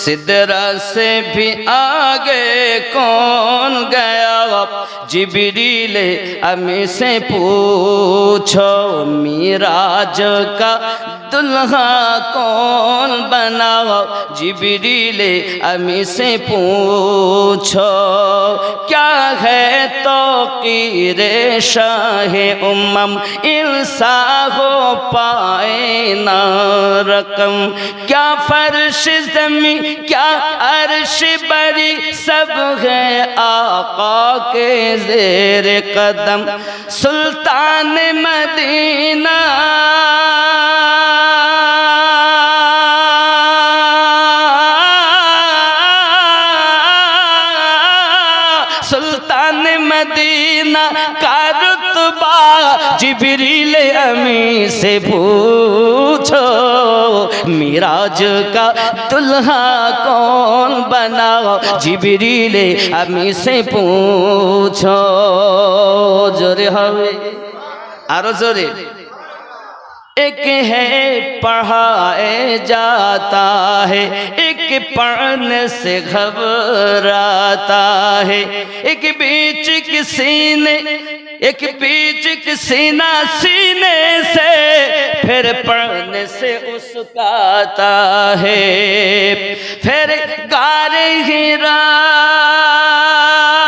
सिदरा से भी आगे कौन गया जिबरीले अमी से पूछो मिराज का दुल्हा कौन बनाओ जिबरीले अमी से पूछो क्या है तो की रे शाह उमम इंसा हो पाए ना रकम क्या फर्श जमी کیا عرش بری سب ہے آقا کے زیر قدم سلطان مدینہ سلطان مدینہ کا رتبہ جبری से पूछो मिराज का दुल्हा कौन बनाओ जिबरीले अमी से पूछो जोरे हवे आरो जोरे ایک ہے پڑھائے جاتا ہے، ایک پڑھنے سے گھبراتا ہے۔ ایک بیچ کسی نے، ایک بیچ سینہ سینے سے پھر پڑھنے سے اس ہے۔ پھر گارے ہی رات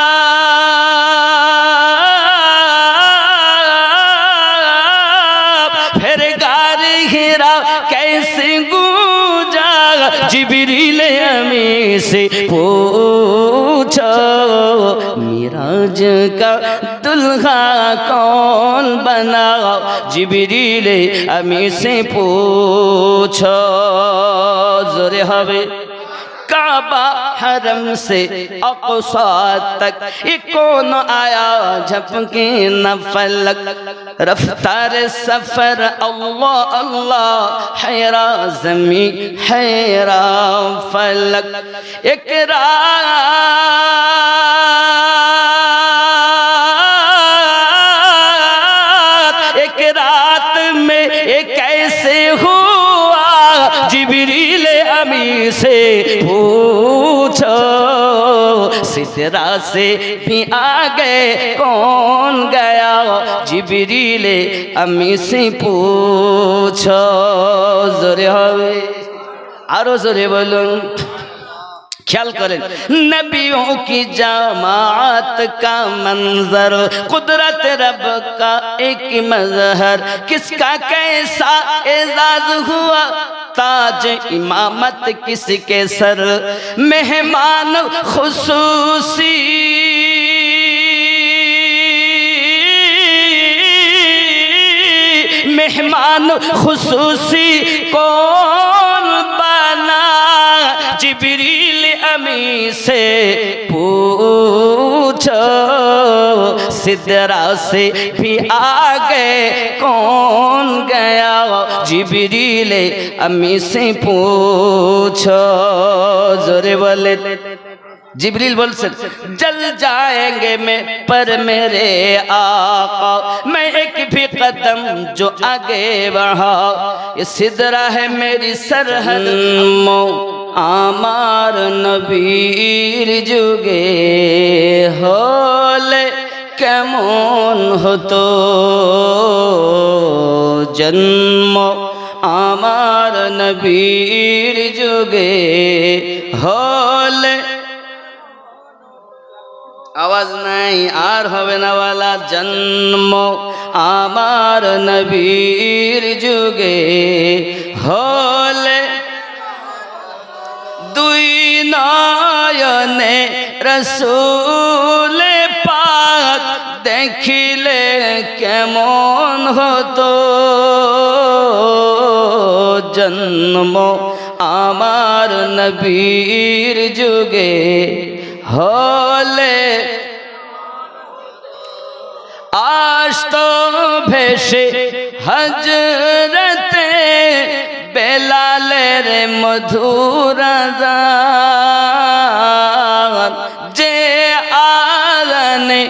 দিলে আমি সে পোছ মিরাজ কা দুলহা কন বনাও। জিবিরিলে আমি সে পোছ জোরে হবে। کعبہ حرم سے اقصا تک یہ کون آیا جھپکی نہ فلک رفتار سفر اللہ اللہ حیرہ زمین حیرہ فلک اقرار ایک رات میں ایک ایسے ہوا جبری नबी से पूछो सिदरा से भी आगे कौन गया जिबरीले अमी से पूछो जोरे हवे आरो जोरे बोलूँ خیال کریں۔ نبیوں کی جماعت کا منظر، قدرت رب کا ایک مظہر۔ کس کا کیسا اعزاز ہوا؟ تاج امامت کس کے سر؟ مہمان خصوصی۔ مہمان خصوصی کون بنا؟ جبری अमी से पूछो सिदरा से भी आगे कौन गया जिबरील अमी से पूछो जोरे बोले جبریل بول سر، جل جائیں گے میں پر میرے آقا، میں ایک بھی قدم جو آگے بڑھا۔ یہ صدرہ ہے میری سرحد، مو آمار نبیر جگے۔ ہولے کمون ہو تو جنم، آمار نبیر جگے۔ ہولے আওয়াজ নাই, আর হবে না ওয়ালা জন্ম। আমার নবীর যুগে হলে দুই নয়নে রসুল পাক দেখিলে কেমন হতো জন্ম। আমার নবীর যুগে হলে ভেসে হজরতে বেলালের মধুর যে আগানে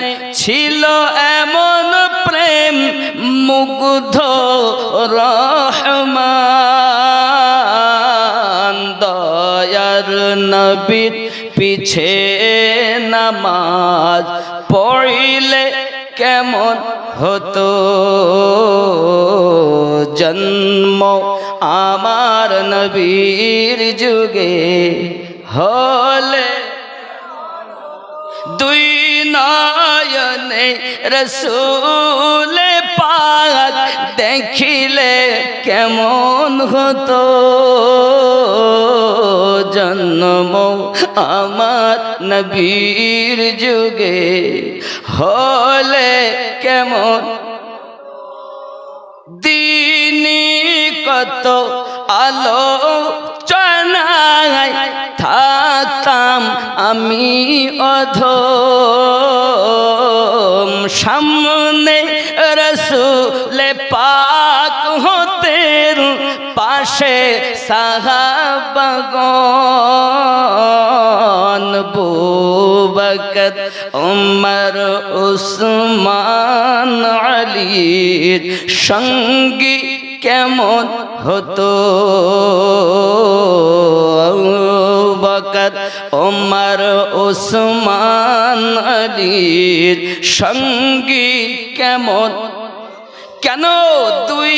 ছিল এমন প্রেম, মুগ্ধ রহমান। দয়ার নবীর পিছে নামাজ পড়িলে কেমন হতো জন্ম আমার নবীর যুগে হলে দুই নয়নে রসুলে পাক দেখিলে কেমন হতো জন্ম আমার নবীর যুগে হলে কেমন? দিনী কত আলো চনায় থাকতাম আমি অধ সামনে রসুলে পাক হতে পাশে সাহাবগন বুবকর উমর উসমান আলীর সঙ্গী কেমন হতো? বকর ওমর ওসমান আলীর সঙ্গী কেমন? কেন দুই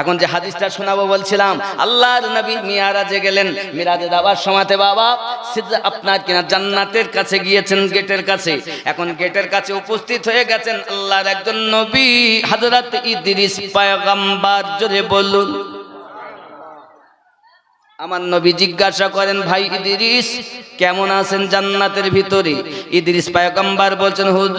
এখন যে হাদিসটা শোনাবো বলছিলাম, আল্লাহর নবী মিয়ারাজে গেলেন। মিরাজে যাওয়ার সময়তে বাবা, সিদ্ধা আপনার কিনা জান্নাতের কাছে গিয়েছেন, গেটের কাছে। এখন গেটের কাছে উপস্থিত হয়ে গেছেন আল্লাহর একজন নবী। হাজরাত ইদ্রিস পায়গাম্বার, জোরে বলুন। আমার নবী জিজ্ঞাসা করেন, ভাই ইদ্রিস, কেমন আছেন জান্নাতের ভিতরে? ইদ্রিস পায়গাম্বার বলছেন, হুজুর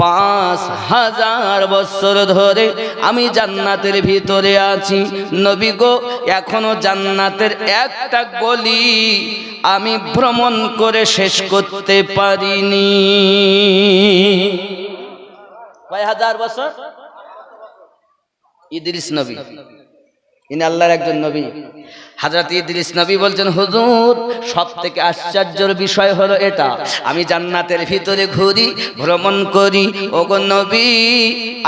পাঁচ হাজার বছর ধরে আমি জান্নাতের ভিতরে আছি। নবী গো, এখনও জান্নাতের একটা গলি আমি ভ্রমণ করে শেষ করতে পারিনি। কয় হাজার বছর? ইদ্রিস নবী। ইনি আল্লাহর একজন নবী। হাজরত ইদ্রিস নবী বলছেন, হুজুর সব থেকে আশ্চর্যের বিষয় হলো এটা। আমি জান্নাতের ভিতরে ঘুরি, ভ্রমণ করি। ওগো নবী,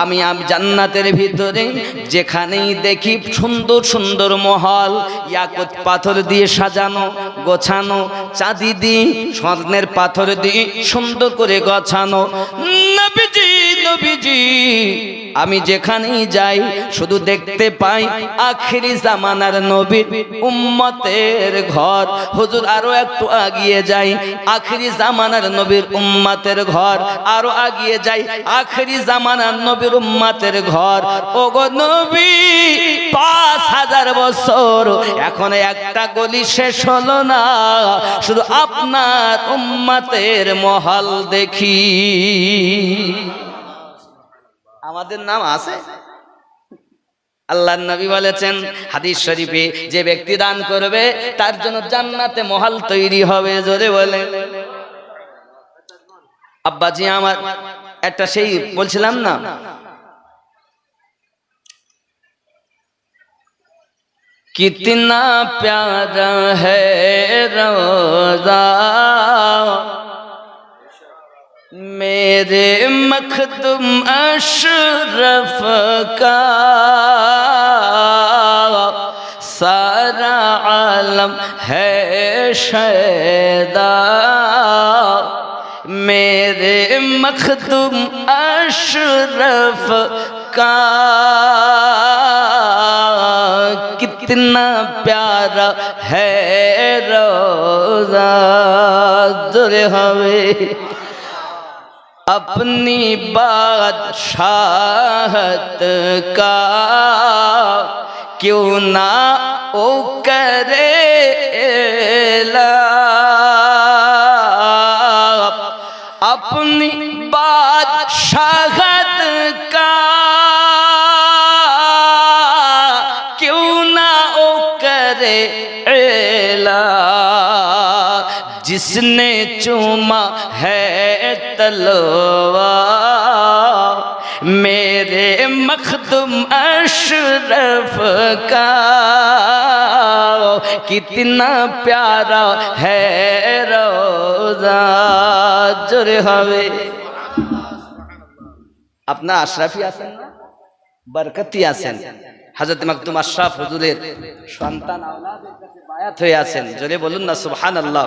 আমি আমি জান্নাতের ভিতরে যেখানেই দেখি সুন্দর সুন্দর মহল, ইয়াকুত পাথর দিয়ে সাজানো, গোছানো, চাঁদি দিয়ে স্বর্ণের পাথর দিয়ে সুন্দর করে গোছানো। নবীজি নবীজি আমি যেখানেই যাই, শুধু দেখতে পাই আখিরি জামানার নবীর উম্মতের ঘর। হুজুর, আরও একটু আগিয়ে যাই, আখিরি জামানার নবীর উম্মতের ঘর। আরও আগিয়ে যাই, আখিরি জামানার নবীর উম্মতের ঘর। ওগো নবী, পাঁচ হাজার বছর, এখন একটা গলি শেষ হলো না। শুধু আপনার উম্মতের মহল দেখি। আমাদের নাম আছে? আল্লাহ নবী বলেছেন, হাদিস শরীফে যে ব্যক্তি দান করবে, তার জন্য জান্নাতে মহাল তৈরি হবে, জোরে বলে। আব্বাজি আমার, একটা সেই বলছিলাম না? কিতনা প্যারা হে রোজা। मेरे मखदुम अशरफ का सारा आलम है शैदा मेरे मखदुम अशरफ का कितना प्यारा है रोजा दुर हवे اپنی بادشاہت کا کیوں نہ او کرے اپنی بادشاہت کا کیوں نہ او کرے जिसने चूमा है तलवा मेरे मखदुम अशरफ का কিতনা প্যারা হ্যাঁ রোজা জোরে হবে আপনার আশরাফি আছেন না বরকতি আছেন হাজরত মাকতুম আশরাফ হুজুরের সন্তান আওলাদের কাছে বায়াত হয়ে আছেন জোরে বলুন না সুবহানাল্লাহ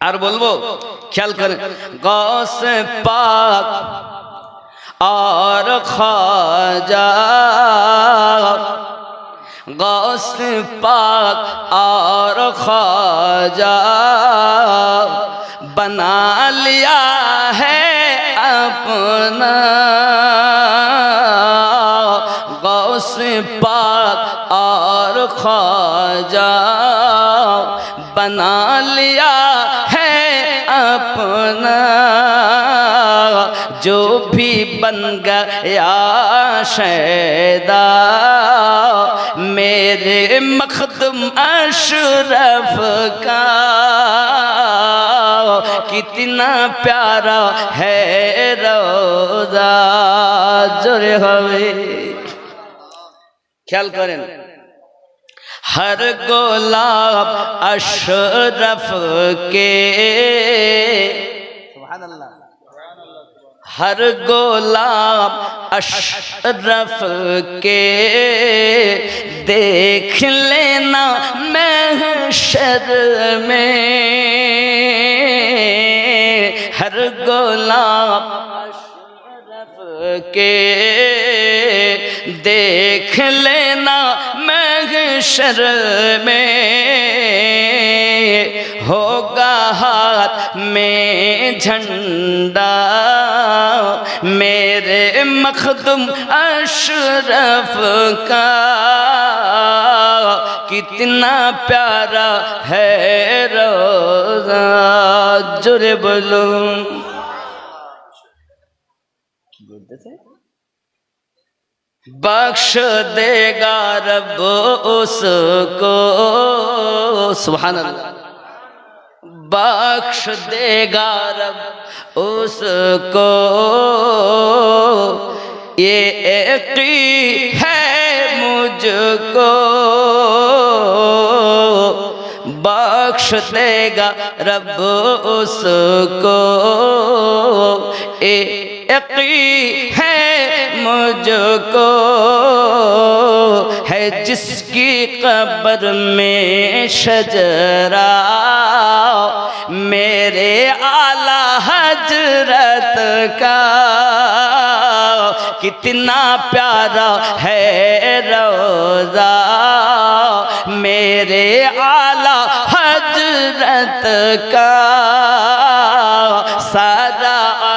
اور بول بولو خیال کر گو پاک اور خواجہ گا پاک اور خواجہ بنا لیا ہے اپنا گو پاک اور خواجہ बना लिया है अपना जो भी बन गया शैदा मेरे मखदम अशरफ का कितना प्यारा है रोजा ہر گلاب اشرف کے ہر گلاب اشرف کے دیکھ لینا محشر میں ہر گلاب اشرف کے دیکھ لینا محشر میں ہوگا ہاتھ میں جھنڈا میرے مخدم اشرف کا کتنا پیارا ہے روزہ جرے بلوں بخش دے گا رب اس کو۔ سبحان اللہ۔ بخش دے گا رب اس کو۔ یہ ایقی ہے مجھ کو۔ بخش دے گا رب اس کو۔ یہ ایقی ہے مجھ کو ہے جس کی قبر میں شجرا میرے اعلی حجرت کا کتنا پیارا ہے روزہ میرے اعلی حجرت کا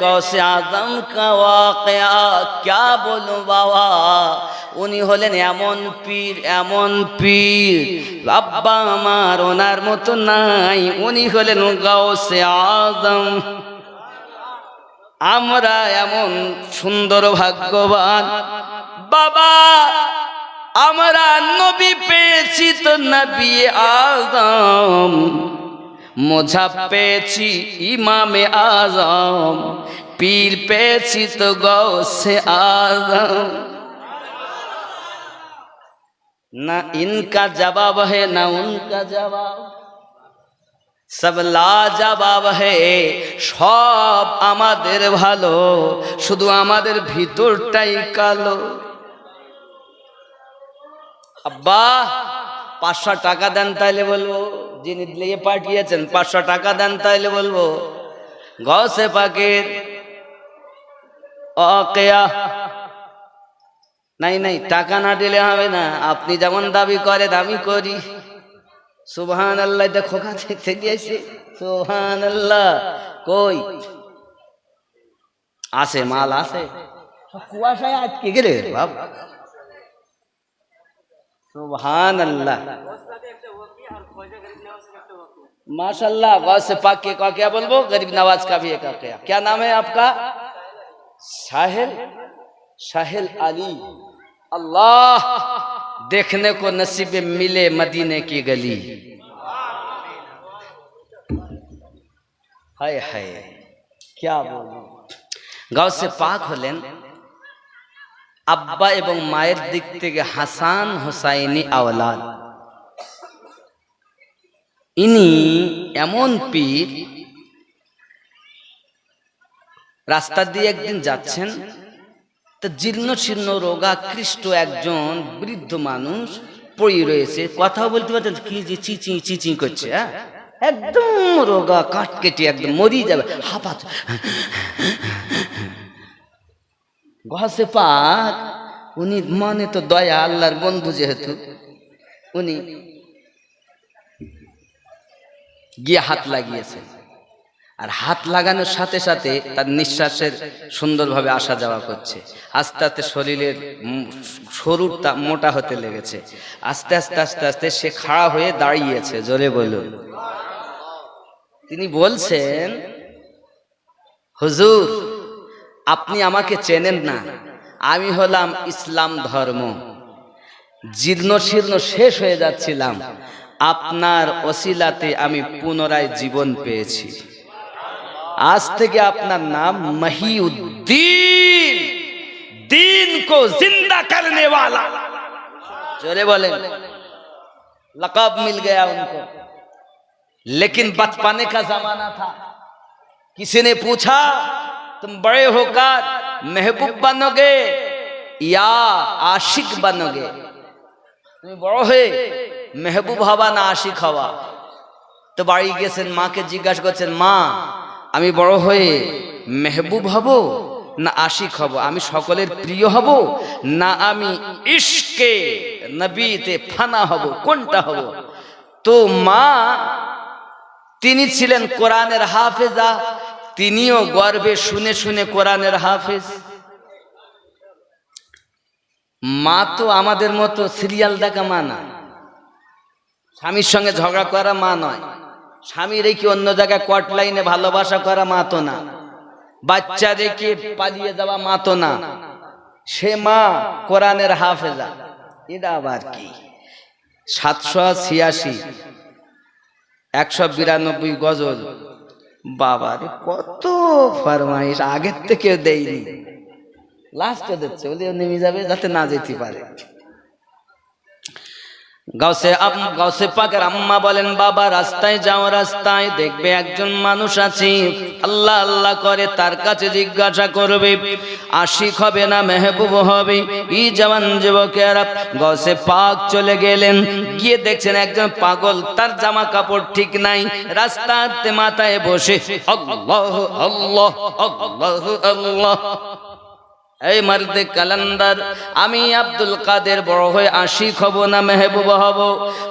गौसे आजम का वाकया क्या বলুন বাবা উনি হলেন এমন পীর এমন পীর আব্বা আমার ওনার মতো নাই উনি হলেন গৌসে আজম আমরা এমন সুন্দর ভাগ্যবান বাবা আমরা নবী পেয়েছি তো নবী আজম মোঝা পেয়েছি ইমামে আজম, পীর পেয়েছি তো গসে আজম। না ইনকা জবাব হে, না উনকা জবাব। সব লাজাবাব হে, সব আমাদের ভালো, শুধু আমাদের ভিতরটাই কালো। আব্বা পাঁচশো টাকা দেন তাইলে বলব, যিনি দিয়ে পাঠিয়েছেন, পাঁচশো টাকা দেন তাইলে বলব, গসে অকেয়া। নাই নাই, টাকা না দিলে হবে না, আপনি যেমন দাবি করেন, আমি করি। সুবহান আল্লাহ এটা খোকা দেখতে গিয়েছে সুবহান আল্লাহ কই? আছে, মাল আছে। কুয়াশায় আটকে গেলে سبحان اللہ۔ ماشاء اللہ واس پاک کے واقعہ بولو؟ غریب نواز کا بھی ایک واقعہ۔ کیا نام ہے آپ کا؟ ساحل ساحل علی۔ اللہ، دیکھنے کو نصیب ملے مدینے کی گلی۔ ہائے ہائے، کیا بولو؟ گاؤں سے پاک ہو لین۔ আব্বা এবং মায়ের দিক থেকে হাসান হোসাইনি আওলাদ। ইনি এমন পীর, রাস্তা দিয়ে একদিন যাচ্ছেন, তা জীর্ণ শীর্ণ রোগাকৃষ্ট একজন বৃদ্ধ মানুষ পড়ে রয়েছে। কথা বলতে পারছেন কি যে চিচি চিচি করছে হ্যাঁ? একদম রোগা কাট কেটে একদম মরি যাবে। হাঁপাত ঘসে পাক, উনি মনে তো দয়া, আল্লাহর বন্ধু যেহেতু, উনি গিয়ে হাত লাগিয়েছে। আর হাত লাগানোর সাথে সাথে তার নিঃশ্বাসের সুন্দরভাবে আসা যাওয়া করছে। আস্তে আস্তে শরীরের সরুটা মোটা হতে লেগেছে। আস্তে আস্তে আস্তে আস্তে সে খাড়া হয়ে দাঁড়িয়েছে, জোরে বলুন তিনি বলছেন, হুজুর আপনি আমাকে চেনেন না আমি হলাম ইসলাম ধর্ম জীর্ণ শীর্ণ শেষ হয়ে যাচ্ছিলাম আপনার অসিলাতে আমি পুনরায় জীবন পেয়েছি আজ থেকে আপনার নাম মহিউদ্দিন দিন को जिंदा करने वाला जोरे बोले लकब मिल गया उनको लेकिन बचपने का जमाना था किसी ने पूछा तुम बड़े होकर महबूब बनोगे या आशिक बनोगे তুমি বড় হয়ে মেহবুব হবা না আশিক হওয়া তো বাড়ি গেছেন মাকে জিজ্ঞাসা করছেন মা আমি বড় হয়ে মেহবুব হব না আশিক হব আমি সকলের প্রিয় হব না আমি ইশকে নবীতে ফানা হব কোনটা হব তো মা তিনি ছিলেন কোরআনের হাফেজা তিনিও গর্বে শুনে শুনে কোরআনের হাফেজ। মা তো আমাদের মতো সিরিয়াল দেখা মা না। স্বামীর সঙ্গে ঝগড়া করা মা নয়। স্বামী রেখে অন্য জায়গায় কট লাইনে ভালোবাসা করা মা তো না। বাচ্চা রেখে পালিয়ে যাওয়া মা তো না। সে মা কোরআনের হাফেজা। এটা আবার কি? সাতশো ছিয়াশি, একশো বিরানব্বই গজল। বাবারে, কত ফরমাইশ আগের থেকে দেয়নি লাস্টে দিচ্ছে, বলি নেমে যাবে যাতে না যেতে পারে। গাউসে গাউসে পাকের আম্মা বলেন, বাবা, রাস্তায় যাও, রাস্তায় দেখবে একজন মানুষ আছে। আল্লাহ আল্লাহ করে তার কাছে জিজ্ঞাসা করবে, আশিক হবে না মেহবুব হবে? ই জওয়ান যুবকেরা গাউসে পাক চলে গেলেন। গিয়ে দেখছেন একজন পাগল, তার জামা কাপড় ঠিক নাই। রাস্তাতে মাথায় বসে, আল্লাহ আল্লাহ আল্লাহ আল্লাহ। এই মারদে কালান্দার, আমি আব্দুল কাদের বড় হয়ে আশিক হব না মেহবুব হব?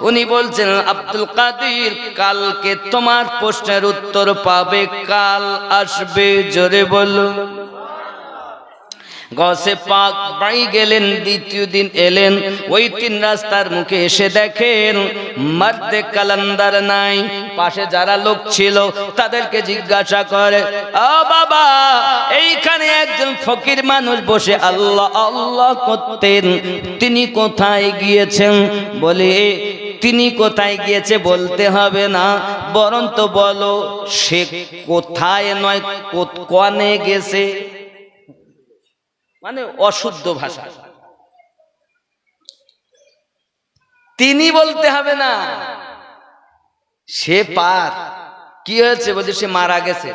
উনি বলছেন, আব্দুল কাদের, কালকে তোমার প্রশ্নের উত্তর পাবে, কাল আসবে। জোরে বলো গসে পাক বাড়ি গেলেন, দ্বিতীয় দিন এলেন। ওই তিন রাস্তার মুখে এসে দেখেন, মার্দে কালান্দার নাই। পাশে যারা লোক ছিল, তাদেরকে জিজ্ঞাসা করে, ও বাবা, এইখানে একজন ফকির মানুষ বসে আল্লাহ আল্লাহ করতেন। তিনি কোথায় গিয়েছেন? বলে, তিনি কোথায় গিয়েছে বলতে হবে না। বরং তো বলো, সে কোথায় নয় কনে গেছে? মানে অশুদ্ধ ভাষা। তিনি বলতে হবে না। সে পার। কি হয়েছে? বলছে, সে মারা গেছে।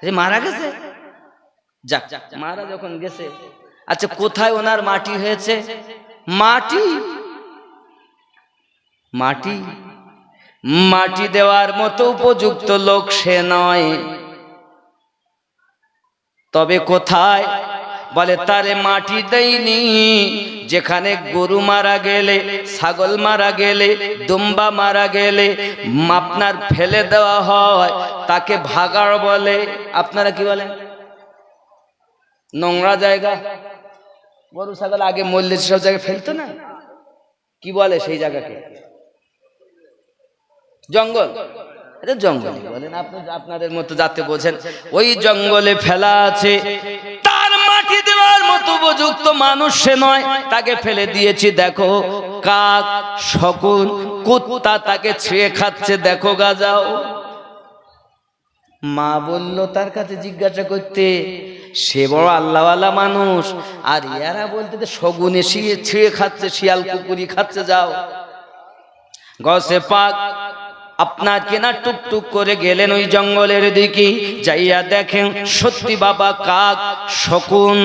সে মারা গেছে? যাক, মারা যখন গেছে আচ্ছা কোথায় ওনার মাটি হয়েছে? মাটি? মাটি? মাটি দেওয়ার মতো উপযুক্ত লোক সে নয়। তবে কোথায়? বলে, তারে মাটি দেয়নি যেখানে গরু মারা গেলে, ছাগল মারা গেলে, দুম্বা মারা গেলে আপনার ফেলে দেওয়া হয়, তাকে ভাগাড় বলে। আপনারা কি বলেন? নোংরা জায়গা। গরু, ছাগল আগে মরলে সব জায়গায় ফেলতো না? কি বলে সেই জায়গাকে? জঙ্গল। এটা জঙ্গলে বলেন, আপনি আপনাদের মতো যাতে বোঝেন। ওই জঙ্গলে ফেলা আছে। উপযুক্ত মানুষ সে নয়। তাকে ফেলে দিয়েছি, দেখো। কাক, শকুন, কুত্তা তাকে ছিঁড়ে খাচ্ছে, দেখো গাজাও মা বলল, তার কাছে জিজ্ঞাসা করতে, সে বড় আল্লাহওয়ালা মানুষ, আর ইয়ারা বলতে শগুনে শিয়ে ছিঁড়ে খাচ্ছে, শিয়াল কুকুরি খাচ্ছে, যাও। গসে পাক আপনার কেনা টুকটুক করে গেলেন ওই জঙ্গলের দিকে, যাইয়া দেখেন, সত্যি বাবা কাক শকুন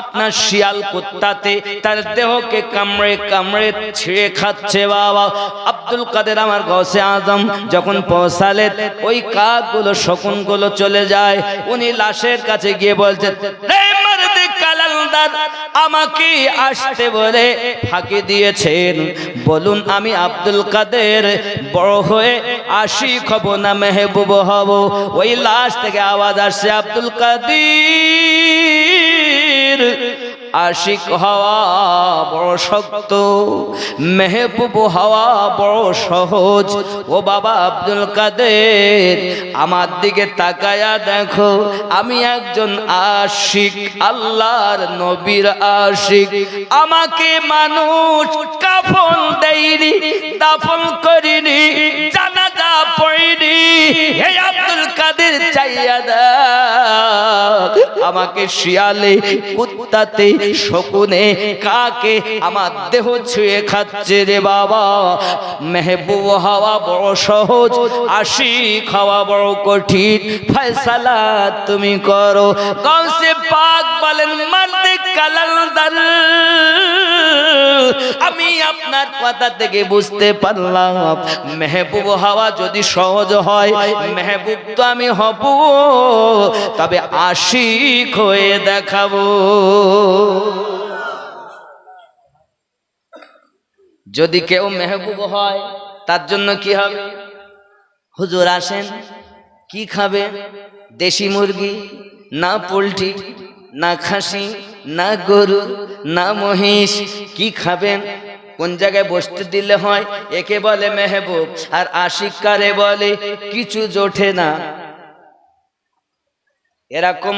আপনার শিয়াল কুত্তাতে, তার দেহকে কামড়ে কামড়ে ছিঁড়ে খাচ্ছে বাবা। আব্দুল কাদের আমার গসে আজম যখন পৌঁছালেন, ওই কাকগুলো, শকুনগুলো চলে যায়, উনি লাশের কাছে গিয়ে বলছেন "এই আমাকে আসতে বলে ফাঁকি দিয়েছেন। বলুন, আমি আব্দুল কাদের বড় হয়ে আসি হব না মেহবুব হব? ওই লাশ থেকে আওয়াজ আসছে, আব্দুল কাদির। আশিক হওয়া বড় শক্ত, মেহবুব হওয়া বড় সহজ। ও বাবা আব্দুল কাদের, আমার দিকে তাকায়া দেখো, আমি একজন আশিক, আল্লাহর নবীর আশিক। আমাকে মানুষ কাফন দেয়নি, দাফন করিনি জানাজা পড়িনি। হে আব্দুল কাদের চাইয়া আমাকে শিয়ালে, কুত্তাতে, শকুনে, কাকে আমার দেহ ছুঁয়ে খাচ্ছে রে বাবা। মেহবুব হওয়া বড় সহজ আশি খাওয়া বড় কঠিন। ফয়সালা তুমি করো। কৌসে পাক বলেন, মারতে কালাল দাল আমি আপনার কথা থেকে বুঝতে পারলাম। মেহবুব হওয়া যদি সহজ হয়, মেহবুব তো আমি হব। তবে আশিক হয়ে দেখাবো। যদি কেউ মেহবুব হয়, তার জন্য কি হবে? হুজুর আসেন, কি খাবে? দেশি মুরগি, না পোলট্রি, না খাসি না গরু, না মহিষ, কি খাবেন? কোন জায়গায় বসতে দিলে হয়? একে বলে মেহবুব, আর আশিকারে বলে কিছু জোটে না। এরকম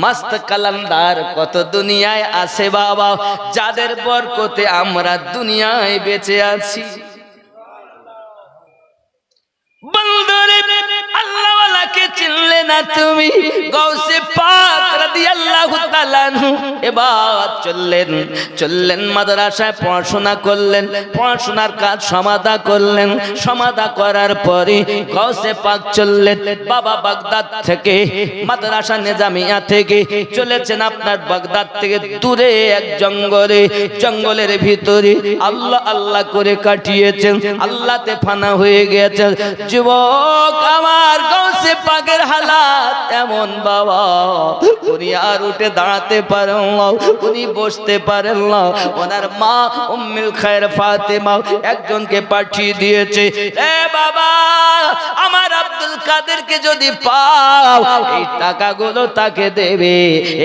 মস্ত কালান্দার কত দুনিয়ায় আছে বাবা, যাদের বরকতে আমরা দুনিয়ায় বেঁচে আছি। বন্দরে আল্লাহওয়ালাকে চিনলে না তুমি? গৌসে পাক এবার চললেন চললেন, মাদ্রাসায় পড়াশোনা করলেন, পড়াশোনার কাজ সমাধা করলেন। সমাধা করার পরে গৌসে পাক চললেন। বাবা বাগদাদ থেকে, মাদ্রাসা থেকে চলেছেন আপনার বাগদাদ থেকে দূরে এক জঙ্গলে। জঙ্গলের ভিতরে আল্লাহ আল্লাহ করে কাটিয়েছেন। আল্লাহতে ফানা হয়ে গেছে। যুবক আমার গৌসে পাকের হালাত এমন বাবা। উনি আর উঠে দাঁড়াতে পারেন না, উনি বসতে পারেন না। ওনার মা উম্মিল খায়ের ফাতেমা একজনকে পাঠিয়ে দিয়েছে, এ বাবা, আমার আব্দুল কাদেরকে যদি পাও, এই টাকাগুলো তাকে দেবে,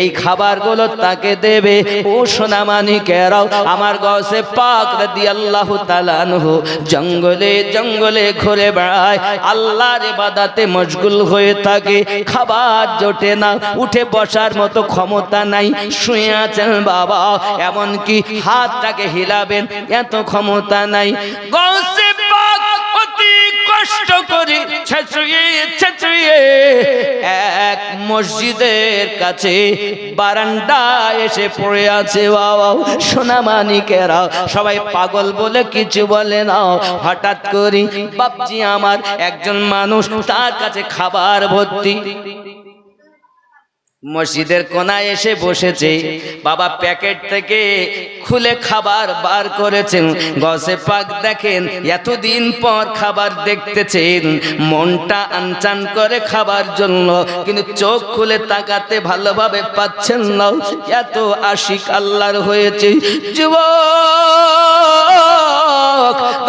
এই খাবারগুলো তাকে দেবে। ও সোনামানি কেরাও, আমার গসে পাক রাদি আল্লাহ তালানহু জঙ্গলে জঙ্গলে ঘুরে বেড়ায়, আল্লাহর ইবাদাতে মশগুল হয়ে থাকে। খাবার জোটে না, উঠে বসার মতো ক্ষমতা নাই। শুয়ে আছেন বাবা, এমনকি হাতটাকে হিলাবেন, এত ক্ষমতা নাই। গসে পাক অতি কষ্ট করে ছেঁচড়িয়ে ছেঁচড়িয়ে এক মসজিদের কাছে বারান্দা এসে পড়ে আছে। বাবা সোনা মানিকেরা, সবাই পাগল বলে কিছু বলে না। হঠাৎ করি বাপজি আমার একজন মানুষ তার কাছে খাবার ভর্তি মসজিদের কোনায় এসে বসেছে। বাবা প্যাকেট থেকে খুলে খাবার বার করেছেন। গসে পাক দেখেন, এতদিন পর খাবার দেখতেছেন। মনটা আনচান করে খাবার জন্য, কিন্তু চোখ খুলে তাকাতে ভালোভাবে পাচ্ছেন না। এত আশিক আল্লাহর হয়েছে। যুবক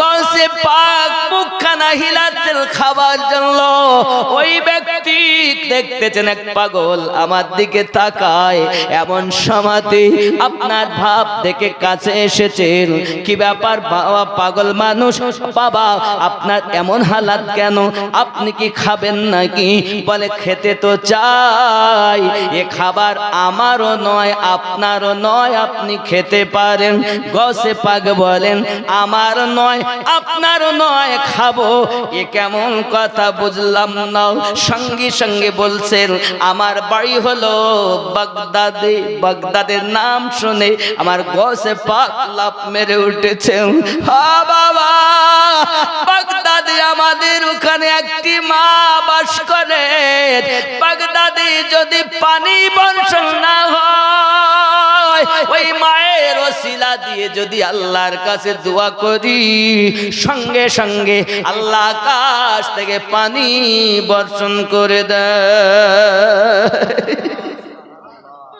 গসে পাক মুখখানা হিলাচ্ছেন খাবার জন্য। ওই ব্যক্তি দেখতেছেন এক পাগল, আমার দিকে তাকায়, এমন সমাতে আপনার ভাব দেখে কাছে এসেছেন কি ব্যাপার বাবা, পাগল মানুষ? বাবা, আপনার এমন হালাত কেন? আপনি কি খাবেন নাকি? বলে, খেতে তো চাই। এ খাবার আমারও নয়, আপনারও নয়, আপনি খেতে পারেন। গসে পাগ বলেন আমার নয়, আপনারও নয়, খাব। এ কেমন কথা বুঝলাম না। সঙ্গে সঙ্গে বলছেন, আমার বাড়ি হলো বাগদাদে, বাগদাদের নাম শুনে আমার গসে পাক মেরে উঠেছে। হা বাবা, বাগদাদে আমাদের ওখানে একটি মা বাস করে। বাগদাদে যদি পানি বর্ষণ না হয়, ওই মায়ের ওসিলা দিয়ে যদি আল্লাহর কাছে দোয়া করি, সঙ্গে সঙ্গে আল্লাহ আকাশ থেকে পানি বর্ষণ করে দেয়।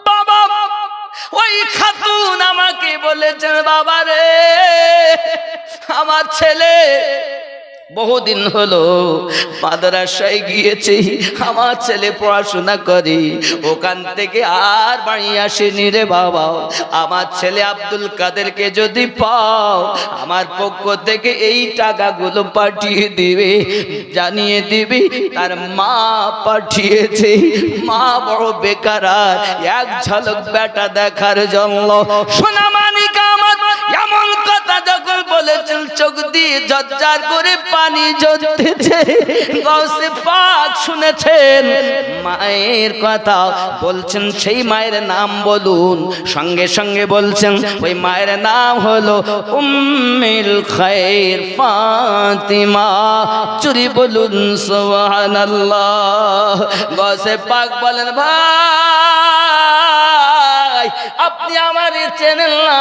বাবা ওই খাতুন আমাকে বলেছেন বাবা রে আমার ছেলে বহুদিন হলো মাদ্রাসায় গিয়েছে, আমার ছেলে পড়াশোনা করে। ওখান থেকে আর বাড়ি আসেনি রে বাবা। আমার ছেলে আব্দুল কাদেরকে যদি পাও, আমার পক্ষ থেকে এই টাকাগুলো পাঠিয়ে দিবে, জানিয়ে দিবি, তার মা পাঠিয়েছে। মা বড় বেকার এক ঝলক বেটা দেখার জন্য। সোনা বলেছেন চোখ দিয়ে জজ্জার করে পানি জ্বলতেছে গৌসে পাক শুনেছেন, মায়ের কথা বলছেন, সেই মায়ের নাম বলুন। সঙ্গে সঙ্গে বলছেন, ওই মায়ের নাম হলো উম্মিল খায়ের ফাতিমা। চুরি বলুন, সুবহানাল্লাহ। গৌসে পাক বলেন, ভাই। আপনি আমার চেনেন না।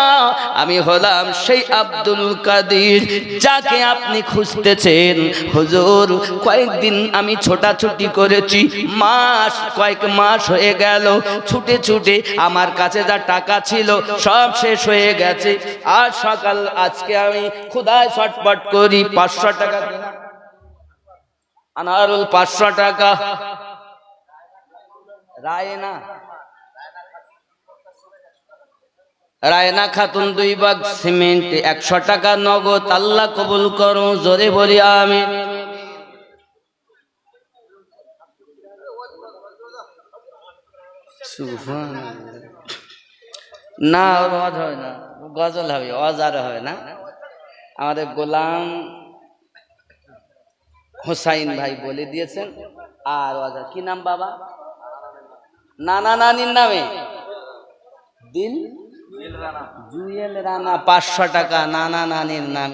আমি হলাম সেই আব্দুল কাদির, যাকে আপনি খুঁজতেছেন। হুজুর, কয়েকদিন আমি ছোটাছুটি করেছি। মাস, কয়েক মাস হয়ে গেল। ছুটে ছুটে আমার কাছে যা টাকা ছিল, সব শেষ হয়ে গেছে। আর সকাল, আজকে আমি ক্ষুদায় ছটপট করি, পাঁচশো টাকা আনারুল পাঁচশো টাকা। রায় না। রায়না খাতুন দুই বাগ সিমেন্ট, একশো টাকা নগদ, আল্লাহ কবুল করো, জোরে বলি আমি না, ওর অজ হয় না। গজল হবে অজার হয় না। আমাদের গোলাম হোসাইন ভাই বলে দিয়েছেন, আর অজা কি নাম বাবা? নানা নানির নামে। দিল জুয়েল রানা। পাঁচশো টাকা নানা নানির নামে।